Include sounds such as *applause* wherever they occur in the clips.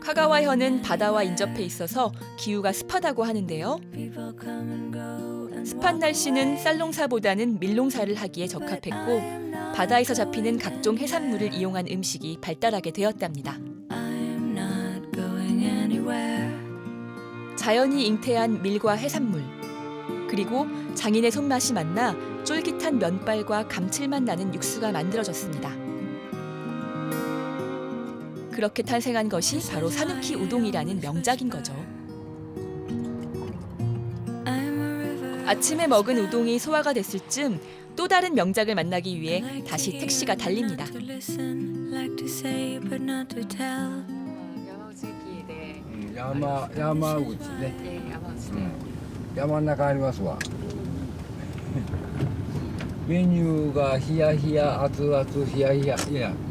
카가와현은 바다와 인접해 있어서 기후가 습하다고 하는데요. 습한 날씨는 쌀농사보다는 밀농사를 하기에 적합했고 바다에서 잡히는 각종 해산물을 이용한 음식이 발달하게 되었답니다. 자연이 잉태한 밀과 해산물 그리고 장인의 손맛이 만나 쫄깃한 면발과 감칠맛 나는 육수가 만들어졌습니다. 그렇게 탄생한 것이 바로 사누키 우동이라는 명작인 거죠. 아침에 먹은 우동이 소화가 됐을 쯤 또 다른 명작을 만나기 위해 다시 택시가 달립니다. 야마 야마 우치네. 음. 야마 나가 아리마스 와. *laughs* 메뉴가 히야히야 아츠아츠 히야히야. 예.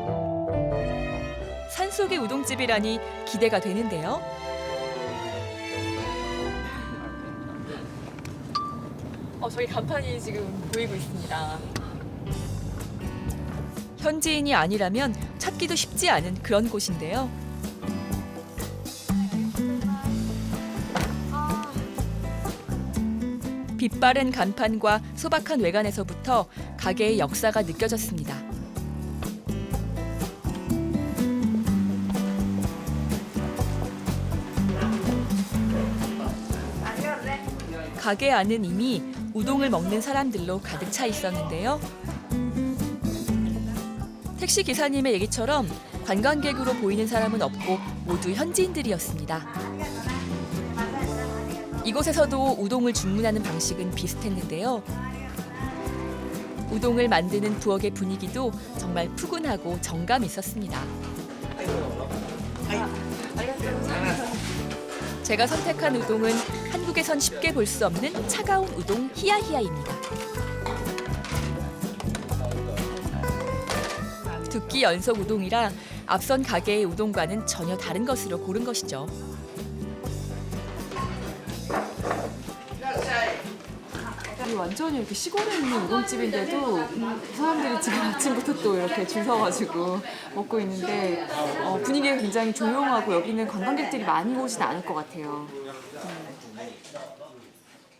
산속의 우동집이라니 기대가 되는데요. 어, 저기 간판이 지금 보이고 있습니다. 현지인이 아니라면 찾기도 쉽지 않은 그런 곳인데요. 빛바랜 간판과 소박한 외관에서부터 가게의 역사가 느껴졌습니다. 가게 안은 이미 우동을 먹는 사람들로 가득 차 있었는데요. 택시 기사님의 얘기처럼 관광객으로 보이는 사람은 없고 모두 현지인들이었습니다. 이곳에서도 우동을 주문하는 방식은 비슷했는데요. 우동을 만드는 부엌의 분위기도 정말 푸근하고 정감 있었습니다. 제가 선택한 우동은 한 국에선 쉽게 볼 수 없는 차가운 우동 히야히야입니다. 두 끼 연속 우동이라 앞선 가게의 우동과는 전혀 다른 것으로 고른 것이죠. 이 완전히 이렇게 시골에 있는 우동집인데도 사람들이 지금 *laughs* 아침부터 또 이렇게 줄 서가지고 먹고 있는데 어, 분위기가 굉장히 조용하고 여기는 관광객들이 많이 오진 않을 것 같아요.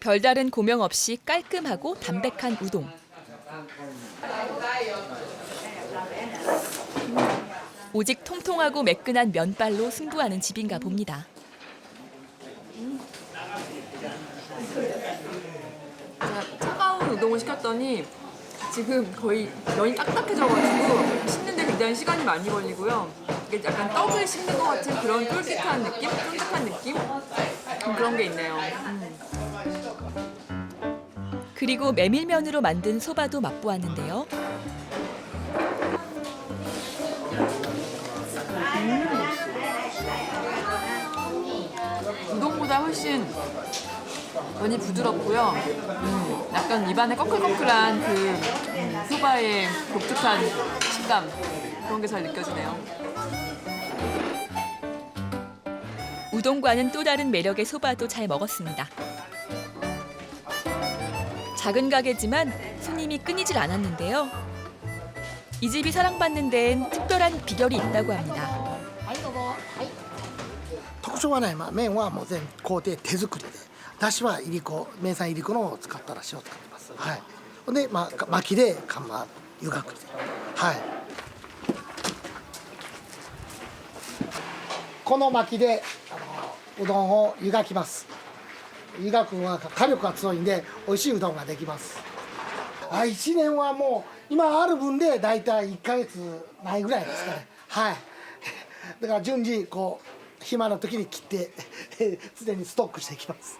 별다른 고명 없이 깔끔하고 담백한 우동. 오직 통통하고 매끈한 면발로 승부하는 집인가 봅니다. 제가 차가운 우동을 시켰더니 지금 거의 면이 딱딱해져가지고 씹는데 굉장히 시간이 많이 걸리고요. 이게 약간 떡을 씹는 것 같은 그런 쫄깃한 느낌? 쫀득한 느낌? 음, 그런 게 있네요. 음. 그리고 메밀면으로 만든 소바도 맛보았는데요. 우동보다 훨씬 면이 부드럽고요. 음, 약간 입안에 꺼끌꺼끌한 그 음, 소바의 독특한 식감 그런 게 잘 느껴지네요. 우동과는 또 다른 매력의 소바도 잘 먹었습니다. 작은 가게지만 손님이 끊이질 않았는데요. 이 집이 사랑받는 데엔 특별한 비결이 있다고 합니다. 特徴はない、まあ、麺はもう全工程手作りで だしはいりこ名産いりこのを使っただしを使ってます。はい。ほんで、まあ、巻きで看板湯がくりではい。この巻きであのうどんを湯がきます。湯がくのは火力が強いんで美味しいうどんができます。あ1年はもう今ある分で大体1ヶ月ないぐらいですかね。はい。*laughs* だから順次こう暇な時に切って *laughs* 常にストックしていきます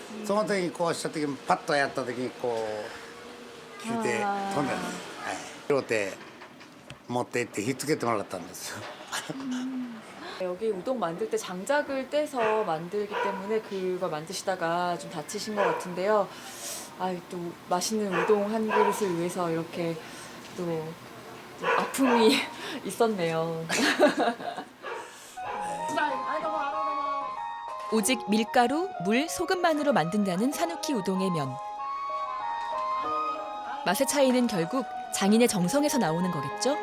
その時にこうした時にパッとやった時にこう切って飛んでるんです、はい、両手持って行ってひっつけてもらったんですよ 여기 우동 만들 때 장작을 떼서 만들기 때문에 그걸 만드시다가 좀 다치신 것 같은데요. 아, 또 맛있는 우동 한 그릇을 위해서 이렇게 또, 또 아픔이 *laughs* 있었네요. *laughs* 오직 밀가루, 물, 소금만으로 만든다는 산우키 우동의 면. 맛의 차이는 결국 장인의 정성에서 나오는 거겠죠?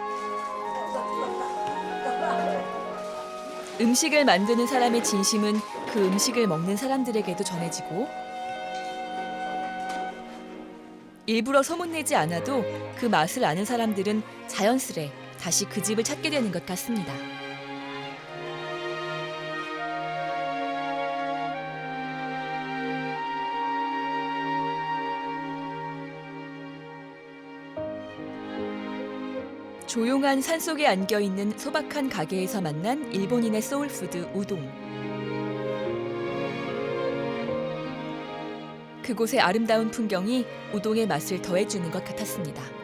음식을 만드는 사람의 진심은 그 음식을 먹는 사람들에게도 전해지고 일부러 소문내지 않아도 그 맛을 아는 사람들은 자연스레 다시 그 집을 찾게 되는 것 같습니다. 조용한 산속에 안겨 있는 소박한 가게에서 만난 일본인의 소울푸드 우동. 그곳의 아름다운 풍경이 우동의 맛을 더해주는 것 같았습니다.